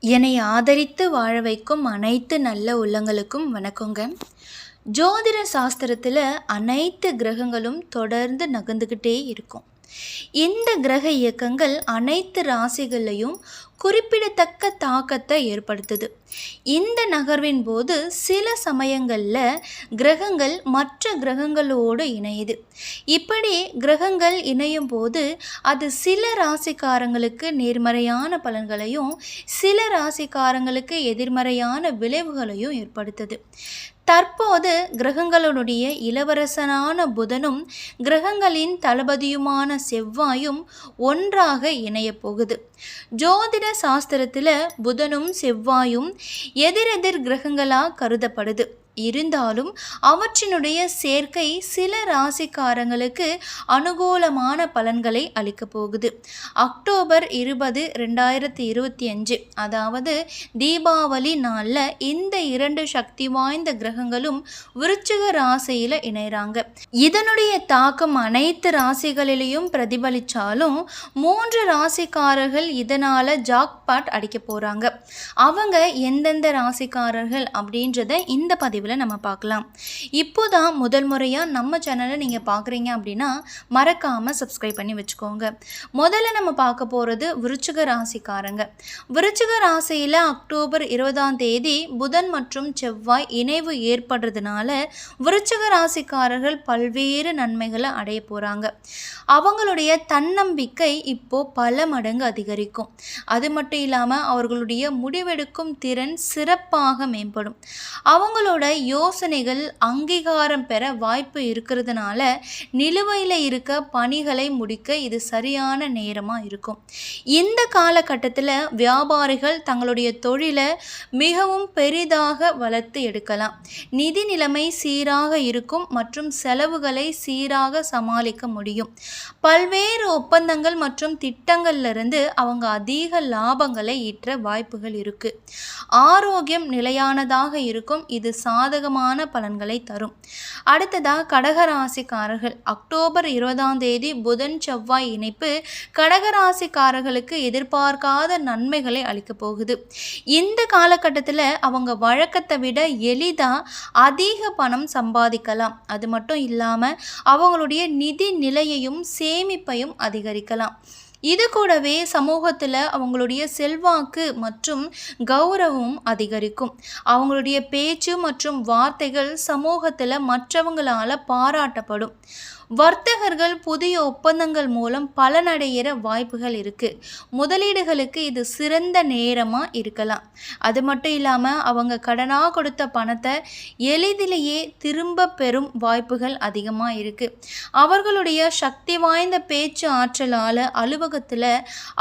என்னை ஆதரித்து வாழ வைக்கும் அனைத்து நல்ல உள்ளங்களுக்கும் வணக்கங்க. ஜோதிட சாஸ்திரத்தில் அனைத்து கிரகங்களும் தொடர்ந்து நகர்ந்துக்கிட்டே இருக்கும். இந்த கிரக இயக்கங்கள் அனைத்து ராசிகளையும் குறிப்பிடத்தக்க தாக்கத்தை ஏற்படுத்துது. இந்த நகர்வின் போது சில சமயங்களில் கிரகங்கள் மற்ற கிரகங்களோடு இணையுது. இப்படி கிரகங்கள் இணையும் போது அது சில ராசிக்காரங்களுக்கு நேர்மறையான பலன்களையும் சில ராசிக்காரங்களுக்கு எதிர்மறையான விளைவுகளையும் ஏற்படுத்துது. தற்போது கிரகங்களுடைய இளவரசனான புதனும் கிரகங்களின் தளபதியுமான செவ்வாயும் ஒன்றாக இணையப் போகுது. ஜோதிட சாஸ்திரத்தில் புதனும் செவ்வாயும் எதிரெதிர் கிரகங்களாக கருதப்படுது. இருந்தாலும் அவற்றினுடைய சேர்க்கை சில ராசிக்காரங்களுக்கு அனுகூலமான பலன்களை அளிக்க போகுது. அக்டோபர் இருபது ரெண்டாயிரத்தி இருபத்தி அஞ்சு. அதாவது தீபாவளி நாளில் இந்த இரண்டு சக்தி வாய்ந்த கிரகங்களும் விருச்சிக ராசியில் இணைகிறாங்க இதனுடைய தாக்கம் அனைத்து ராசிகளிலையும் பிரதிபலித்தாலும் மூன்று ராசிக்காரர்கள் இதனால் ஜாக்பாட் அடிக்க போகிறாங்க அவங்க எந்தெந்த ராசிக்காரர்கள் அப்படின்றத இந்த பதிவில் பதிவில் நம்ம பார்க்கலாம். இப்போ தான் முதல் முறையாக நம்ம சேனலை நீங்கள் பார்க்குறீங்க அப்படின்னா மறக்காமல் சப்ஸ்கிரைப் பண்ணி வச்சுக்கோங்க. முதல்ல நம்ம பார்க்க போகிறது விருச்சிக ராசிக்காரங்க. விருச்சிக ராசியில் அக்டோபர் இருபதாம் தேதி புதன் மற்றும் செவ்வாய் இணைவு ஏற்படுறதுனால விருச்சிக ராசிக்காரர்கள் பல்வேறு நன்மைகளை அடைய போகிறாங்க அவங்களுடைய தன்னம்பிக்கை இப்போ பல மடங்கு அதிகரிக்கும். அது மட்டும் இல்லாமல் அவர்களுடைய முடிவெடுக்கும் திறன் சிறப்பாக மேம்படும். அவங்களோட யோசனைகள் அங்கீகாரம் பெற வாய்ப்பு இருக்கிறதுனால நிலுவையில் இருக்க பணிகளை முடிக்க இது சரியான நேரமாக இருக்கும். இந்த காலகட்டத்தில் வியாபாரிகள் தங்களுடைய தொழிலை மிகவும் பெரிதாக வளர்த்து எடுக்கலாம். நிதி நிலைமை சீராக இருக்கும் மற்றும் செலவுகளை சீராக சமாளிக்க முடியும். பல்வேறு ஒப்பந்தங்கள் மற்றும் திட்டங்கள்லேருந்து அவங்க அதிக லாபங்களை ஈற்ற வாய்ப்புகள் இருக்குது ஆரோக்கியம் நிலையானதாக இருக்கும். இது சா சாதகமான பலன்களை தரும். அடுத்ததாக கடகராசிக்காரர்கள். அக்டோபர் இருபதாம் தேதி புதன் செவ்வாய் இணைப்பு கடகராசிக்காரர்களுக்கு எதிர்பார்க்காத நன்மைகளை அளிக்கப் போகுது. இந்த காலகட்டத்தில் அவங்க வழக்கத்தை விட எளிதாக அதிக பணம் சம்பாதிக்கலாம். அது மட்டும் இல்லாமல் அவங்களுடைய நிதி நிலையையும் சேமிப்பையும் அதிகரிக்கலாம். இது கூடவே சமூகத்தில் அவங்களுடைய செல்வாக்கு மற்றும் கௌரவம் அதிகரிக்கும். அவங்களுடைய பேச்சு மற்றும் வார்த்தைகள் சமூகத்தில் மற்றவங்களால் பாராட்டப்படும். வர்த்தகர்கள் புதிய ஒப்பந்தங்கள் மூலம் பலனடைகிற வாய்ப்புகள் இருக்குது முதலீடுகளுக்கு இது சிறந்த நேரமாக இருக்கலாம். அது மட்டும் இல்லாமல் அவங்க கடனாக கொடுத்த பணத்தை எளிதிலேயே திரும்ப பெறும் வாய்ப்புகள் அதிகமாக இருக்குது அவர்களுடைய சக்தி வாய்ந்த பேச்சு ஆற்றலால் அலுவலகத்தில்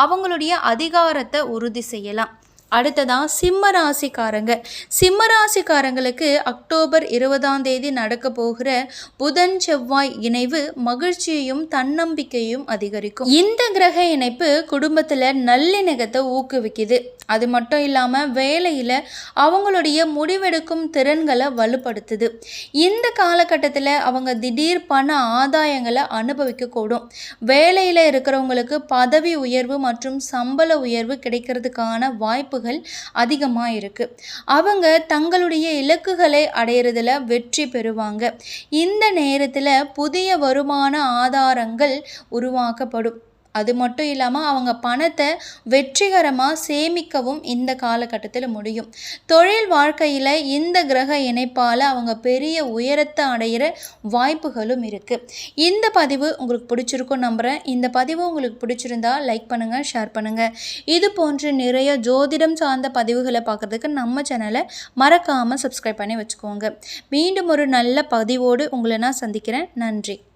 அவங்களுடைய அதிகாரத்தை உறுதி செய்யலாம். அடுத்ததான் சிம்ம ராசிக்காரங்க. சிம்ம ராசிக்காரங்களுக்கு அக்டோபர் இருபதாம் தேதி நடக்க போகிற புதன் செவ்வாய் இணைவு மகிழ்ச்சியையும் தன்னம்பிக்கையும் அதிகரிக்கும். இந்த கிரக இணைப்பு குடும்பத்தில் நல்லிணக்கத்தை ஊக்குவிக்குது. அது மட்டும் இல்லாமல் வேலையில் அவங்களுடைய முடிவெடுக்கும் திறன்களை வலுப்படுத்துது. இந்த காலகட்டத்தில் அவங்க திடீர் பண ஆதாயங்களை அனுபவிக்கக்கூடும். வேலையில் இருக்கிறவங்களுக்கு பதவி உயர்வு மற்றும் சம்பள உயர்வு கிடைக்கிறதுக்கான வாய்ப்பு வாய்ப்புகள் அதிகமாக இருக்குது அவங்க தங்களுடைய இலக்குகளை அடையிறதுல வெற்றி பெறுவாங்க. இந்த நேரத்தில் புதிய வருமான ஆதாரங்கள் உருவாக்கப்படும். அது மட்டும் இல்லாமல் அவங்க பணத்தை வெற்றிகரமாக சேமிக்கவும் இந்த காலகட்டத்தில் முடியும். தொழில் வாழ்க்கையில் இந்த கிரக இணைப்பால் அவங்க பெரிய உயரத்தை அடையிற வாய்ப்புகளும் இருக்குது இந்த பதிவு உங்களுக்கு பிடிச்சிருக்கும் நம்புகிறேன் இந்த பதிவு உங்களுக்கு பிடிச்சிருந்தா லைக் பண்ணுங்கள் ஷேர் பண்ணுங்கள் இது போன்று நிறைய ஜோதிடம் சார்ந்த பதிவுகளை பார்க்குறதுக்கு நம்ம சேனலை மறக்காமல் சப்ஸ்கிரைப் பண்ணி வச்சுக்கோங்க. மீண்டும் ஒரு நல்ல பதிவோடு உங்களை நான் சந்திக்கிறேன். நன்றி.